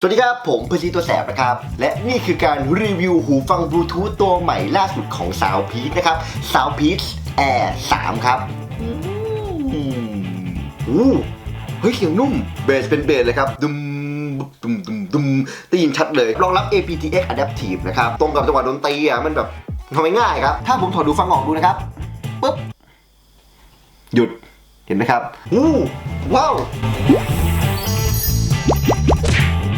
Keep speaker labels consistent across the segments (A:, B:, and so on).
A: สวัสดีครับ ผมพซีตัวแสบนะครับ และนี่คือการรีวิวหูฟังบลูทูธตัวใหม่ล่าสุดของสาวพีชนะครับ สาวพีชแอร์3ครับอืมอู้เฮ้ยเสียงนุ่ม เบสเป็นเบสเลยครับดุมดุมดุมดุมได้ยินชัดเลย รองรับ aptX Adaptive นะครับ ตรงกับจังหวะดนตรีอะ มันแบบทำง่ายๆครับ ถ้าผมถอดดูฟังออกดูนะครับปุ๊บ หยุดเห็นไหมครับอู้ว้าว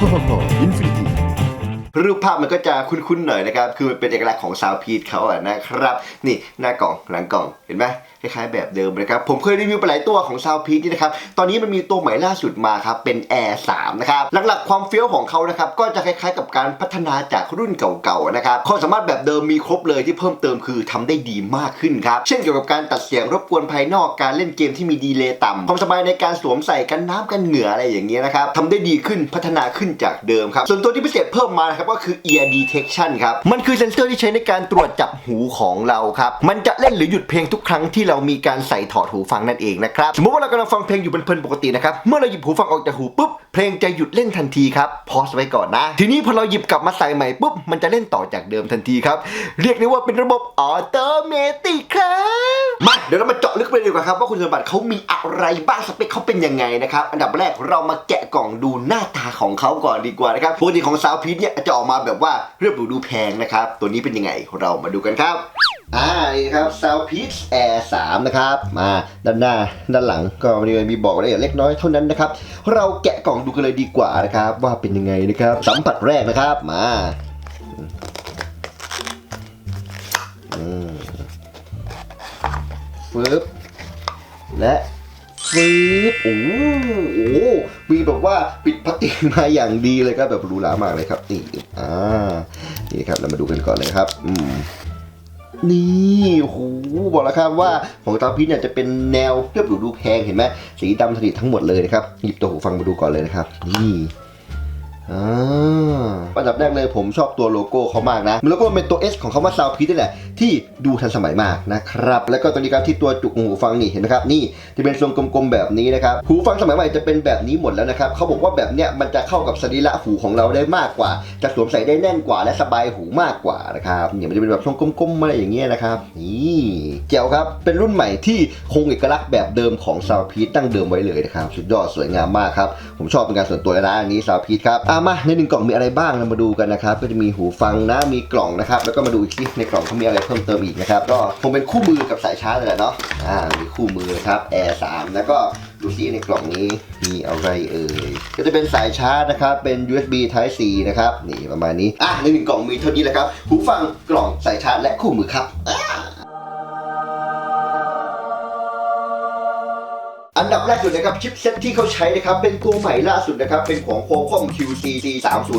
A: อินฟินิตี้รูปภาพมันก็จะคุ้นๆหน่อยนะครับ คือมันเป็นเอกลักษณ์ของซาวพีทเขาอะนะครับ นี่หน้ากล่องหลังกล่องเห็นไหมคล้ายๆแบบเดิมนะครับ ผมเคยรีวิวไปหลายตัวของซาวพีทนี่นะครับ ตอนนี้มันมีตัวใหม่ล่าสุดมาครับ เป็น Air 3 นะครับ หลักๆความเฟี้ยวของเขานะครับ ก็จะคล้ายๆกับการพัฒนาจากรุ่นเก่าๆนะครับความสามารถแบบเดิมมีครบเลยที่เพิ่มเติมคือทำได้ดีมากขึ้นครับ เช่นเกี่ยวกับการตัดเสียงรบกวนภายนอกการเล่นเกมที่มีดีเลย์ต่ำความสบายในการสวมใส่กันน้ำกันเหงื่ออะไรอย่างเงี้ยนะครับทำได้ดีขึ้นพัฒนาขึ้นจากเดิมครับส่วนตัวที่พิเศษเพิ่มมานะครับก็คือ ear detection ครับมันคือเซนเซอร์ที่ใช้ในการตรวจจับหูของเราครับมันจะเล่นหรือหยุดเพลงทุกครั้งที่เรามีการใส่ถอดหูฟังนั่นเองนะครับสมมติว่าเรากำลังฟังเพลงอยู่เพลินๆปกตินะครับเมื่อเราหยิบหูฟังออกจากหูปุ๊บเพลงจะหยุดเล่นทันทีครับพอสไว้ก่อนนะ ทีนี้พอเราหยิบกลับมาใส่ใหม่ปุ๊บมันจะเล่นต่อจากเดิมทันทีครับเรียกได้ว่าเป็นระบบออโตเมติกครับมาเดี๋ยวเรามาเจาะลึกไปดีกว่าครับว่าคุณสมบัติเขามีอะไรบ้างสเปคเขาเป็นยังไงนะครับอันดับแรกเรามาแกะกล่องดูหน้าตาของเขาก่อนดีกว่านะครับปกติของซาวพีทเนี่ยจะออกมาแบบว่าเรียบหรูดูแพงนะครับตัวนี้เป็นยังไงเรามาดูกันครับ อ่านี่ครับ Sound Peach Air 3นะครับ มาด้านหน้าด้านหลังก็มีมีบอกรายละเอียดเล็กน้อยเท่านั้นนะครับ เราแกะกล่องดูกันเลยดีกว่านะครับ ว่าเป็นยังไงนะครับ สัมผัสแรกนะครับมาอืบและฟึบโอ้โหโอ้โหมีแบบว่าปิดพลาสติกมาอย่างดีเลยครับแบบหรูหรามากเลยครับนี่อ่านี่ครับเรามาดูกันก่อนเลยครับ อืม นี่โหบอกแล้วครับว่าของตาพีชเนี่ยจะเป็นแนวเรียบหรูดูแพงเห็นไหมสีดำสนิททั้งหมดเลยนะครับหยิบตัวหูฟังมาดูก่อนเลยนะครับนี่ อันดับแรกเลยผมชอบตัวโลโก้เขามากนะโลโก้เป็นตัว S ของเขาว่าซาวพีนี่แหละ ที่ดูทันสมัยมากนะครับ แล้วก็ตัวนี้ครับที่ตัวจุกหูฟังนี่เห็นไหมครับ นี่จะเป็นทรงกลมๆแบบนี้นะครับ หูฟังสมัยใหม่จะเป็นแบบนี้หมดแล้วนะครับเขาบอกว่าแบบเนี้ยมันจะเข้ากับสรีระหูของเราได้มากกว่า จะสวมใส่ได้แน่นกว่า และสบายหูมากกว่านะครับเนี่ยมันจะเป็นแบบทรงกลมๆอะไรอย่างเงี้ยนะครับ นี่เจ๋วครับ เป็นรุ่นใหม่ที่คงเอกลักษณ์แบบเดิมของซาวพีทตั้งเดิมไว้เลยนะครับ สุดยอดสวยงามมากครับ ผมชอบเป็นการส่วนตัวนะอันนี้ซาวพีครับอะมาในหนึ่งกล่องมีอะไรบ้างเรามาดูกันนะครับ ก็จะมีหูฟังนะมีกล่องนะครับ แล้วก็มาดูอีกทีในกล่องเขามีอะไรเพิ่มเติมอีกนะครับก็คงเป็นคู่มือกับสายชาร์จเลยแหละเนาะอ่ามีคู่มือครับ Air 3แล้วก็ดูซิในกล่องนี้มีอะไรเอ่ยก็จะเป็นสายชาร์จนะครับ เป็น USB Type C นะครับนี่ประมาณนี้อะในหนึ่งกล่องมีเท่านี้แหละครับหูฟังกล่องสายชาร์จและคู่มือครับ อันดับแรกสุดนะครับชิปเซ็ตที่เขาใช้นะครับเป็นตัวใหม่ล่าสุดนะครับเป็นของ Qualcomm QCC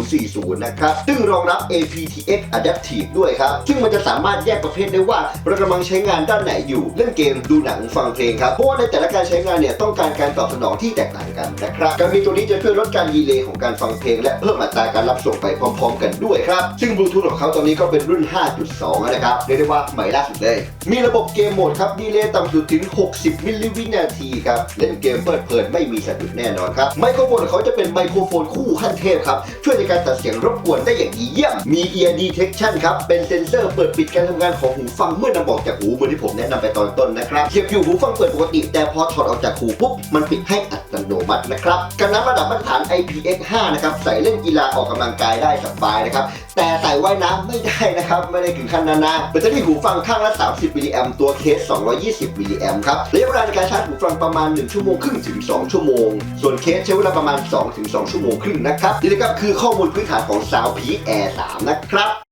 A: 3040นะครับซึ่งรองรับ aptX Adaptive ด้วยครับ ซึ่งมันจะสามารถแยกประเภทได้ว่าเรากำลังใช้งานด้านไหนอยู่ เล่นเกมดูหนังฟังเพลงครับเพราะว่าในแต่ละการใช้งานเนี่ยต้องการการตอบสนองที่แตกต่าง กันนะครับการมีตัวนี้จะช่วยลดการดีเลย์ของการฟังเพลง และเพิ่มอัตราการรับส่งไปพร้อม ๆ กันด้วยครับซึ่งบลูทูธของเขาตอนนี้ก็เป็นรุ่น 5.2 นะครับเรียกได้ว่าใหม่ล่าสุดเลย มีระบบเกมโหมดครับดีเลย์ต่ำสุดถึง 60 มิลลิวินาทีครับเล่นเกมเพลิดเพลินไม่มีสะดุดแน่นอนครับไมโครโฟนของเขาจะเป็นไมโครโฟนคู่ขั้นเทพครับช่วยในการตัดเสียงรบกวนได้อย่างดีเยี่ยมมี ear detection ครับเป็นเซ็นเซอร์เปิดปิดการทำงานของหูฟังเมื่อนำออกจากหูเหมือนที่ผมแนะนำไปตอนต้นนะครับเสียบอยู่หูฟังเปิดปกติ แต่พอถอดออกจากหูปุ๊บมันปิดให้อัตโนมัตินะครับกันน้ำระดับมาตรฐาน IPX5 นะครับใส่เล่นกีฬาออกกำลังกายได้สบายนะครับแต่ใส่ว่ายน้ำไม่ได้นะครับไม่ได้ถึงขั้นนั้นนะแบตเตอรี่หูฟังข้างละ 30มิลลิแอมตัวเคส 220มิลลิแอมครับระยะเวลาในการชาร์จหูฟังประมาณ 1 ชั่วโมงครึ่งถึง 2 ชั่วโมง ส่วนเคสใช้เวลาประมาณ2ถึง2ชั่วโมงครึ่งนะครับนี่นะครับคือข้อมูลพื้นฐานของ Sound Peak Air 3 นะครับ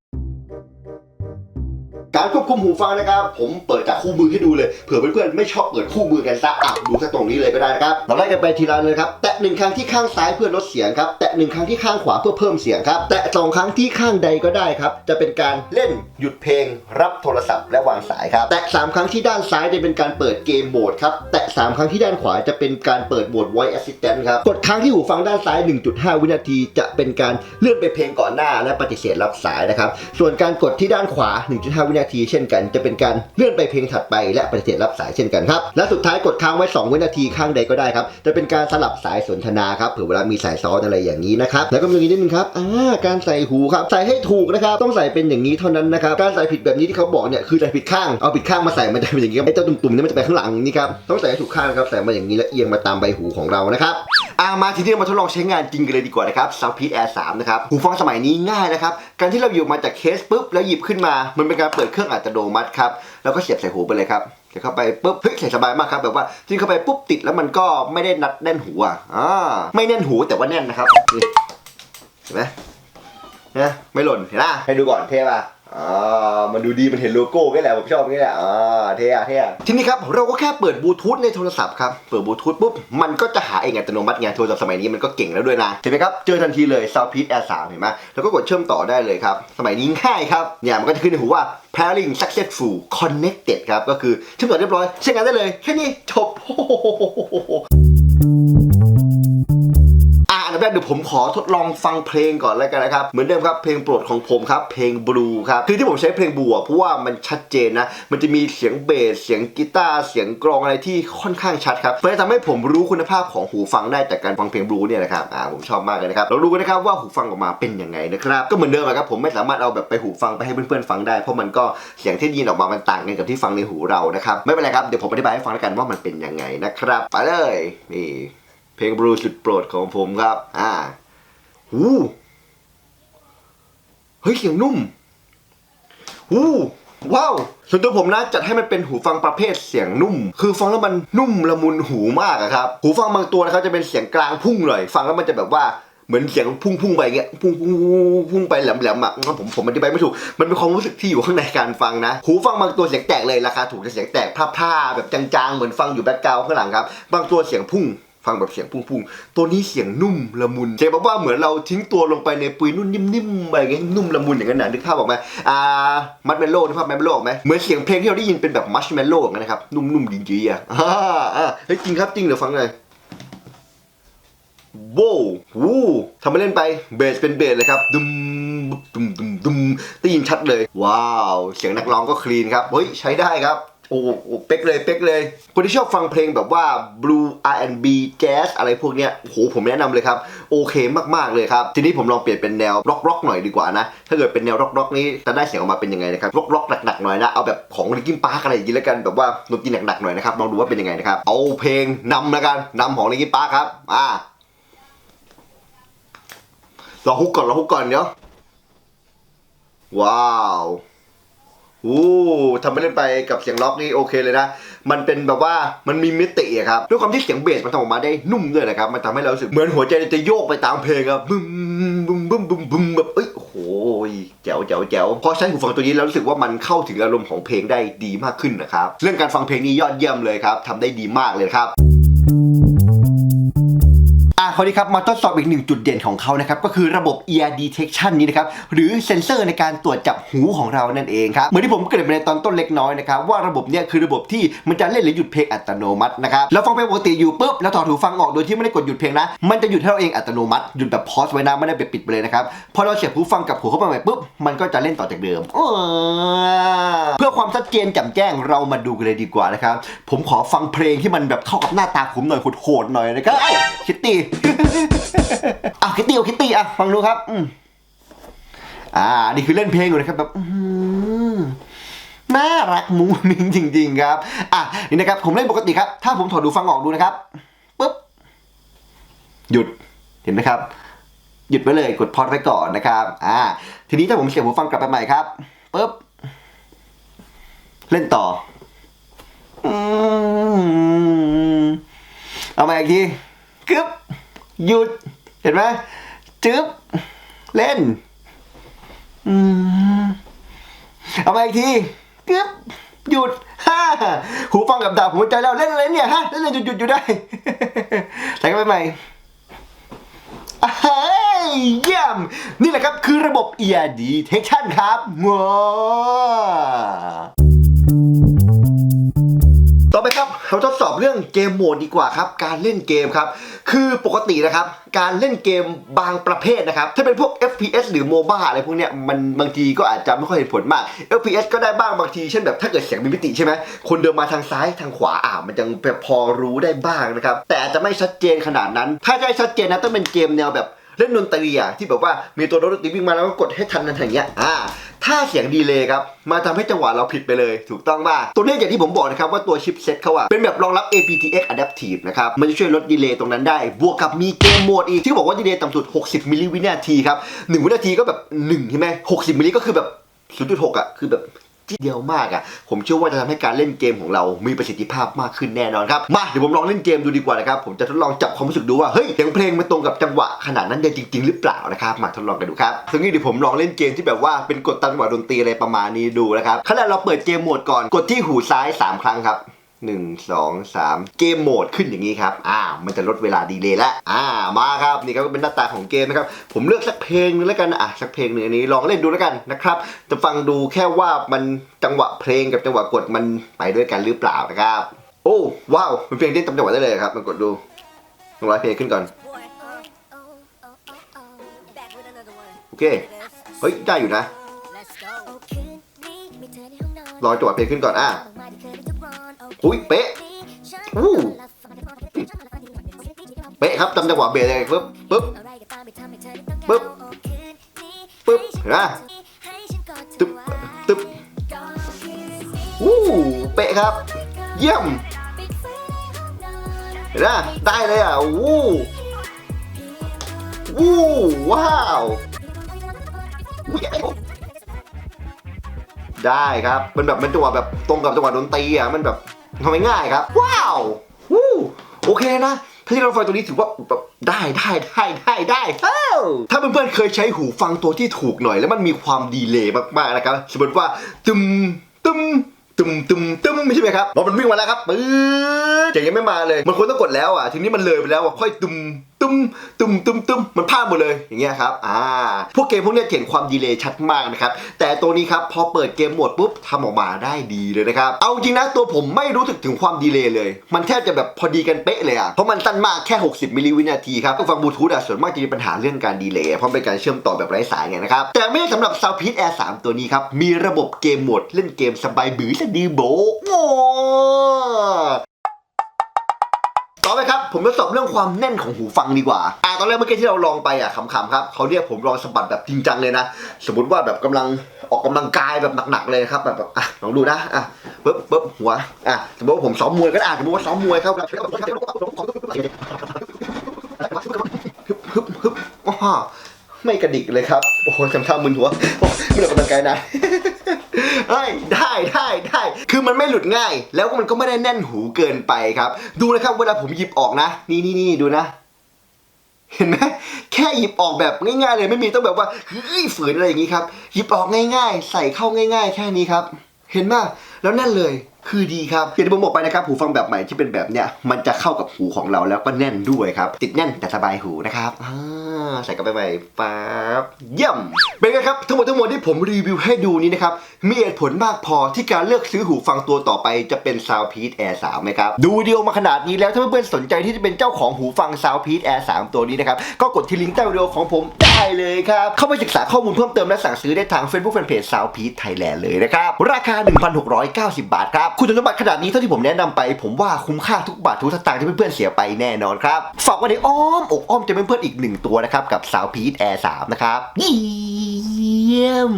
A: การควบคุมหูฟังนะครับ ผมเปิดจากคู่มือให้ดูเลยเผื่อเพื่อนๆไม่ชอบเปิดคู่มือกันซะอะดูซะตรงนี้เลยก็ได้นะครับเราไล่กันไปทีละเลยครับแตะหนึ่งครั้งที่ข้างซ้ายเพื่อลดเสียงครับแตะหนึ่งครั้งที่ข้างขวาเพื่อเพิ่มเสียงครับแตะสองครั้งที่ข้างใดก็ได้ครับจะเป็นการเล่นหยุดเพลง รับโทรศัพท์และวางสายครับแตะสามครั้งที่ด้านซ้ายจะเป็นการเปิดเกมโหมดครับแตะสามครั้งที่ด้านขวาจะเป็นการเปิดโหมด voice assistant ครับกดครั้งที่หูฟังด้านซ้าย 1.5 วินาที จะเป็นการเลื่อนไปเพลงก่อนหน้าและปฏิเสธรับสายนะครับส่วนการกดที่ด้านขวา 1.5 วินาทีเช่นกัน จะเป็นการเลื่อนไปเพลงถัดไป และปฏิเสธรับสายเช่นกันครับ และสุดท้ายกดค้างไว้ 2 วินาทีข้างใดก็ได้ครับ จะเป็นการสลับสายสนทนาครับเผื่อเวลามีสายซ้อนอะไรอย่างนี้นะครับ แล้วก็มีอย่างนี้นิดนึงครับอ่าการใส่หูครับ ใส่ให้ถูกนะครับ ต้องใส่เป็นอย่างนี้เท่านั้นนะครับ การใส่ผิดแบบนี้ที่เขาบอกเนี่ยคือใส่ผิดข้าง เอาผิดข้างมาใส่มันจะเป็นอย่างนี้ครับไอ้เจ้าตุ่มๆนี่มันจะไปข้างหลังนี่ครับ ต้องใส่ให้ถูกข้างครับ ใส่มาอย่างนี้แล้วเอียงมาตามใบหูของเรานะครับ อ่ามาทีนี้มาทดลองใช้งานจริงกันเลยดีกว่านะครับ Soundpeak Air 3นะครับหูฟังสมัยนี้ง่ายนะครับ การที่เราหยิบมาจากเคสปุ๊บแล้วหยิบขึ้นมา มันเป็นการเปิดเครื่องอัตโนมัติครับแล้วก็เสียบใส่หูไปเลยครับใส่เข้าไปปุ๊บเฮ้ยใส่สบายมากครับแบบว่าจิ้มเข้าไปปุ๊บติดแล้วมันก็ไม่ได้นัดแน่นหูอะอ่าไม่แน่นหูแต่ว่าแน่นนะครับนี่เห็นไหมนะไม่หล่นเห็นไหมให้ดูก่อนเท่ป่ะ อ่ามันดูดีมันเห็นโลโก้นี่แหละผมชอบนี่แหละอ่าเท่อะเท่อะทีนี้ครับเราก็แค่เปิดบลูทูธในโทรศัพท์ครับเปิดบลูทูธปุ๊บมันก็จะหาเองอัตโนมัติไงโทรศัพท์สมัยนี้มันก็เก่งแล้วด้วยนะเห็นไหมครับเจอทันทีเลย Soundpeak Air 3เห็นไหมแล้วก็กดเชื่อมต่อได้เลยครับสมัยนี้ง่ายครับเนี่ยมันก็จะขึ้นในหูว่า pairing successful connected ครับก็คือเชื่อมต่อเรียบร้อยใช้งานได้เลยแค่นี้จบอะอันดับ แรกเดี๋ยวผมขอทดลองฟังเพลงก่อนแล้วกันนะครับ เหมือนเดิมครับเพลงโปรดของผมครับ เพลงบลูครับคือที่ผมใช้เพลงบลูอะเพราะว่ามันชัดเจนนะ มันจะมีเสียงเบส เสียงกีตาร์ เสียงกลองอะไรที่ค่อนข้างชัดครับเพื่อทำให้ผมรู้คุณภาพของหูฟังได้จากการฟังเพลงบลูเนี่ยนะครับ อ่าผมชอบมากเลยนะครับ เราดูกันนะครับว่าหูฟังออกมาเป็นยังไงนะครับ ก็เหมือนเดิมครับผมไม่สามารถเอาแบบไปหูฟังไปให้เพื่อนๆฟังได้ เพราะมันก็เสียงที่ยินออกมา มันต่างกันกับที่ฟังในหูเรานะครับ ไม่เป็นไรครับ เดี๋ยวผมอธิบายให้ฟังแล้วกันว่ามันเป็นยังไงนะครับ ไปเลย นี่ เพลงบลูสุดโปรดของผมครับ อ่า หู เฮ้ยเสียงนุ่ม หูว้าว ส่วนตัวผมนะจัดให้มันเป็นหูฟังประเภทเสียงนุ่ม คือฟังแล้วมันนุ่มละมุนหูมากอะครับ หูฟังบางตัวนะครับจะเป็นเสียงกลางพุ่งหน่อยฟังแล้วมันจะแบบว่าเหมือนเสียงพุ่งพุ่งไปเงี้ยพุ่งพุ่งพุ่งไปแหลมแหลมๆอะผมผมอธิบายไม่ถูก มันเป็นความรู้สึกที่อยู่ข้างในการฟังนะ หูฟังบางตัวเสียงแตกเลยราคาถูกแต่เสียงแตกพร่าๆแบบจางๆ เหมือนฟังอยู่แบ็คกราวด์ข้างหลังครับ บางตัวเสียงพุ่ง ฟังแบบเสียงพุ่งๆ ตัวนี้เสียงนุ่มละมุนเจ๊บอกว่าเหมือนเราทิ้งตัวลงไปในปุยนุ่นนิ่มๆอะไรเงี้ยนุ่มละมุนอย่างนั้นนะนึกภาพออกไหมอ่ามัดเมลโล่นึกภาพมัดเมลโล่ออกไหมเหมือนเสียงเพลงที่เราได้ยินเป็นแบบมัชเมลโล่อย่างนั้นนะครับนุ่มๆดีๆอะอ่าเฮ้ยจริงครับจริงเดี๋ยวฟังเลยโว้ววู้ทำไปเล่นไปเบสเป็นเบสเลยครับดุมดุมดุมดุมได้ยินชัดเลย ว้าว เสียงนักร้องก็คลีนครับเฮ้ยใช้ได้ครับ โอ้โหเป๊กเลยเป๊กเลย คนที่ชอบฟังเพลงแบบว่า blue R&B jazz อะไรพวกเนี้ยโอ้โหผมแนะนำเลยครับ โอเคมากๆเลยครับ ทีนี้ผมลองเปลี่ยนเป็นแนวร็อกร็อกหน่อยดีกว่านะ ถ้าเกิดเป็นแนวร็อกร็อกนี้จะได้เสียงออกมาเป็นยังไงนะครับร็อกร็อกหนักๆหน่อยนะเอาแบบของลิกินปาร์กอะไรอย่างนี้แล้วกันแบบว่าดนตรีหนักๆหน่อยนะครับลองดูว่าเป็นยังไงนะครับเอาเพลงนำแล้วกันนำของลิกินปาร์กครับอ่ารอฮุกก่อนรอฮุกก่อนเดี๋ยวว้าว อู้ทำไปเล่นไปกับเสียงล็อกนี่โอเคเลยนะ มันเป็นแบบว่ามันมีมิติอะครับ ด้วยความที่เสียงเบสมันทำออกมาได้นุ่มด้วยนะครับ มันทำให้เรารู้สึกเหมือนหัวใจจะโยกไปตามเพลงครับบึ้มบึ้มบึ้มบึ้มบึ้มแบบเอ้ยโอ้โหแจ๋วแจ๋วแจ๋วพอใช้หูฟังตัวนี้แล้วรู้สึกว่ามันเข้าถึงอารมณ์ของเพลงได้ดีมากขึ้นนะครับ เรื่องการฟังเพลงนี้ยอดเยี่ยมเลยครับทำได้ดีมากเลยครับ อะคราวนี้ครับมาทดสอบอีกหนึ่งจุดเด่นของเขานะครับก็คือระบบ ear detection นี้นะครับหรือเซ็นเซอร์ในการตรวจจับหูของเรานั่นเองครับเหมือนที่ผมเกริ่นไปในตอนต้นเล็กน้อยนะครับว่าระบบเนี้ยคือระบบที่มันจะเล่นหรือหยุดเพลงอัตโนมัตินะครับแล้วฟังเพลงปกติอยู่ปุ๊บแล้วถอดหูฟังออกโดยที่ไม่ได้กดหยุดเพลงนะ มันจะหยุดให้เราเองอัตโนมัติหยุดแบบพอสไว้นะไม่ได้แบบปิดไปเลยนะครับพอเราเสียบหูฟังกับหูเข้าไปใหม่ปุ๊บมันก็จะเล่นต่อจากเดิมเพื่อความชัดเจนแจ่มแจ้งเรามาดูกันเลยดีกว่านะครับผมขอฟังเพลงที่มันแบบเข้ากับหน้าตาผมหน่อยโหดๆหน่อยนะครับเอ้คิตตี้อะคิตตี้เอาคิตตี้อะฟังดูครับ อืมอ่า นี่คือเล่นเพลงอยู่นะครับแบบน่ารักมุ้งมิ้งจริง ๆ ครับ อะนี่นะครับ ผมเล่นปกติครับ ถ้าผมถอดดูฟังออกดูนะครับปุ๊บหยุดเห็นไหมครับ หยุดไว้เลยกดพอดไว้ก่อนนะครับ อ่า ทีนี้ถ้าผมเสียบหูฟังกลับไปใหม่ครับปุ๊บเล่นต่ออืมเอามาอีกทีกึ๊บ หยุด เห็นไหมจึ๊บ เล่น อืม เอามาอีกทีกึ๊บ หยุดฮ่าหูฟังกับดาบผมใจแล้วเล่นอะไรเนี่ยฮะเล่นเลยหยุดหยุดอยู่ได้ใส่กันไปใหม่อ่เฮ้ยเยี่ยม นี่แหละครับคือระบบ ear detection ครับว้าต่อไปครับ เราทดสอบเรื่องเกมโหมดดีกว่าครับ การเล่นเกมครับ คือปกตินะครับ การเล่นเกมบางประเภทนะครับ ถ้าเป็นพวก FPS หรือ MOBA อะไรพวกเนี้ย มันบางทีก็อาจจะไม่ค่อยเห็นผลมาก FPS ก็ได้บ้างบางที เช่นแบบถ้าเกิดเสียงมีมิติใช่ไหม คนเดินมาทางซ้ายทางขวาอ่ามันยังพอรู้ได้บ้างนะครับ แต่อาจจะไม่ชัดเจนขนาดนั้น ถ้าจะให้ชัดเจนนะต้องเป็นเกมแนวแบบ เล่นดนตรีอะที่แบบว่ามีตัวรถดนตรีวิ่งมาแล้วก็กดให้ทันทันอย่างเงี้ยอ่าถ้าเสียงดีเลย์ครับมาทำให้จังหวะเราผิดไปเลย ถูกต้องป่ะตัวนี้อย่างที่ผมบอกนะครับว่าตัวชิปเซ็ตเขาอะเป็นแบบรองรับ aptX adaptive นะครับมันจะช่วยลดดีเลย์ตรงนั้นได้ บวกกับมีเกมโหมดอีกที่บอกว่าดีเลย์ต่ำสุด 60มิลลิวินาทีครับ1วินาทีก็แบบ1ใช่ไหม60มิลลิก็คือแบบ0.6อะคือแบบ ที่เดียวมากอะผมเชื่อว่าจะทำให้การเล่นเกมของเรามีประสิทธิภาพมากขึ้นแน่นอนครับมาเดี๋ยวผมลองเล่นเกมดูดีกว่านะครับผมจะทดลองจับความรู้สึกดูว่าเฮ้ยเสียงเพลงมันตรงกับจังหวะขนาดนั้นเลยจริง ๆ หรือเปล่านะครับมาทดลองกันดูครับซึ่งนี้เดี๋ยวผมลองเล่นเกมที่แบบว่าเป็นกดตามจังหวะดนตรีอะไรประมาณนี้ดูนะครับขั้นแรกเราเปิดเกมโหมดก่อนกดที่หูซ้าย 3 ครั้งครับ หนึ่งสองสามเกมโหมดขึ้นอย่างนี้ครับ อ่า มันจะลดเวลาดีเลยแล้วอ่า มาครับ นี่ครับก็เป็นหน้าตาของเกมนะครับ ผมเลือกสักเพลงนึงแล้วกัน อะ สักเพลงหนึ่งอันนี้ลองเล่นดูแล้วกันนะครับ จะฟังดูแค่ว่ามันจังหวะเพลงกับจังหวะกดมันไปด้วยกันหรือเปล่านะครับ โอ้ ว้าวมันเพลงที่ตามจังหวะได้เลยครับ มันกดดูลองร้อยเพลงขึ้นก่อน โอเค เฮ้ย ได้อยู่นะ รอจังหวะเพลงขึ้นก่อน อะ
B: อุ้ย
A: เป๊ะอู้เป๊ะครับจำจังหวะเบสเลยปึ๊บปึ๊บ
B: ปึ๊บ
A: ปึ๊บนไหมตึ๊บตึ๊บอู้เป๊ะครับ เยี่ยมนไหมได้เลยอะวู้วู้ว้าว ได้ครับ มันแบบมันจังหวะแบบตรงกับจังหวะดนตรีอะ มันแบบทำง่ายครับ ว้าววู้โอเคนะถ้าที่เราฟังตัวนี้ถือว่าแบบได้ได้ได้ได้ได้เอ้าถ้าเพื่อนๆเคยใช้หูฟังตัวที่ถูกหน่อย แล้วมันมีความดีเลย์มากๆนะครับ สมมติว่าตึมตึมตึมตึมตึมไม่ใช่ไหมครับรถมันวิ่งมาแล้วครับปื๊ดเสียงยังไม่มาเลย มันควรต้องกดแล้วอะ ทีนี้มันเลยไปแล้วอะค่อยตึม ตึมตึมตึมตึมมันพลาดหมดเลยอย่างเงี้ยครับอ่าพวกเกมพวกเนี้ยเห็นความดีเลย์ชัดมากนะครับแต่ตัวนี้ครับพอเปิดเกมโหมดปุ๊บทำออกมาได้ดีเลยนะครับเอาจริงนะตัวผมไม่รู้สึกถึงความดีเลย์เลย มันแทบจะแบบพอดีกันเป๊ะเลยอะเพราะมันสั้นมากแค่ 60 มิลลิวินาทีครับฟังบลูทูธอะส่วนมากจะมีปัญหาเรื่องการดีเลย์เพราะเป็นการเชื่อมต่อแบบไร้สายไงนะครับแต่ไม่สำหรับ Soundpeak Air 3ตัวนี้ครับมีระบบเกมโหมดเล่นเกมสบายบือสดีโบโต่อไปครับผมจะสอบเรื่องความแน่นของหูฟังดีกว่าอ่าตอนแรกเมื่อกี้ที่เราลองไปอะขำๆครับเขาเรียกผมลองสะบัดแบบจริงจังเลยนะ สมมติว่าแบบกำลังออกกำลังกายแบบหนักๆเลยครับแบบแบบอะลองดูนะอะปึ๊บปึ๊บหัวอะสมมติว่าผมซ้อมมวยก็ได้อะสมมติว่าซ้อมมวยครับฮึบฮึบฮึบอ้าไม่กระดิกเลยครับ โอ้โหทำท่ามึนหัวโอ้ไม่ออกกำลังกายนะ เฮ้ยได้ได้ได้คือมันไม่หลุดง่าย แล้วมันก็ไม่ได้แน่นหูเกินไปครับ ดูนะครับเวลาผมหยิบออกนะ นี่นี่นี่ดูนะ เห็นไหมแค่หยิบออกแบบง่ายๆเลยไม่มีต้องแบบว่าเฮ้ยฝืนอะไรอย่างนี้ครับ หยิบออกง่ายๆ ใส่เข้าง่าย ๆ แค่นี้ครับ เห็นไหมแล้วแน่นเลยคือดีครับอย่างที่ผมบอกไปนะครับหูฟังแบบใหม่ที่เป็นแบบเนี้ยมันจะเข้ากับหูของเราแล้วก็แน่นด้วยครับ ติดแน่นแต่สบายหูนะครับอ่า ใส่เข้าไปใหม่ปั๊บเยี่ยม เป็นไงครับ ทั้งหมดทั้งมวลที่ผมรีวิวให้ดูนี้นะครับ มีเหตุผลมากพอที่การเลือกซื้อหูฟังตัวต่อไปจะเป็น Soundpeak Air 3ไหมครับ ดูวิดีโอมาขนาดนี้แล้วถ้าเพื่อนๆสนใจที่จะเป็นเจ้าของหูฟัง Soundpeak Air 3ตัวนี้นะครับ ก็กดที่ลิงก์ใต้วิดีโอของผมได้เลยครับ เข้าไปศึกษาข้อมูลเพิ่มเติมและสั่งซื้อได้ทาง Facebook Fanpage Soundpeak Thailand เลยนะครับราคา 1,690 บาทครับคุณสมบัติขนาดนี้เท่าที่ผมแนะนำไป ผมว่าคุ้มค่าทุกบาททุกสตางค์ที่เพื่อนๆเสียไปแน่นอนครับฝากไว้ในอ้อมอกอ้อมจะเป็นเพื่อนอีกหนึ่งตัวนะครับกับ Soundpeak Air 3นะครับเยี่ยม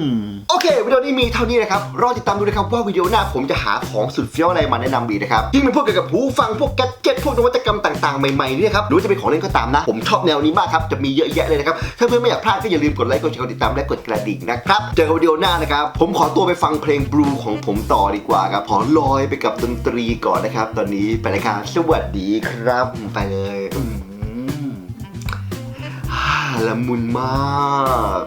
A: โอเค วิดีโอนี้มีเท่านี้นะครับ รอติดตามดูนะครับว่าวิดีโอหน้าผมจะหาของสุดเฟี้ยวอะไรมาแนะนำดีนะครับที่เป็นพวกเกี่ยวกับหูฟังพวกแกดเจ็ตพวกนวัตกรรมต่างๆ ใหม่ๆนี่นะครับหรือจะเป็นของเล่นก็ตามนะ ผมชอบแนวนี้มากครับ จะมีเยอะแยะเลยนะครับ ถ้าเพื่อนไม่อยากพลาดก็อย่าลืมกดไลค์ กดแชร์ กดติดตามและกดกระดิ่งนะครับ เจอกันวิดีโอหน้านะครับ ผมขอตัวไปฟังเพลงบลูของผมต่อดีกว่าครับ ขอลอยไปกับดนตรีก่อนนะครับ ตอนนี้ไปเลยครับ สวัสดีครับ ไปเลย ละมุนมาก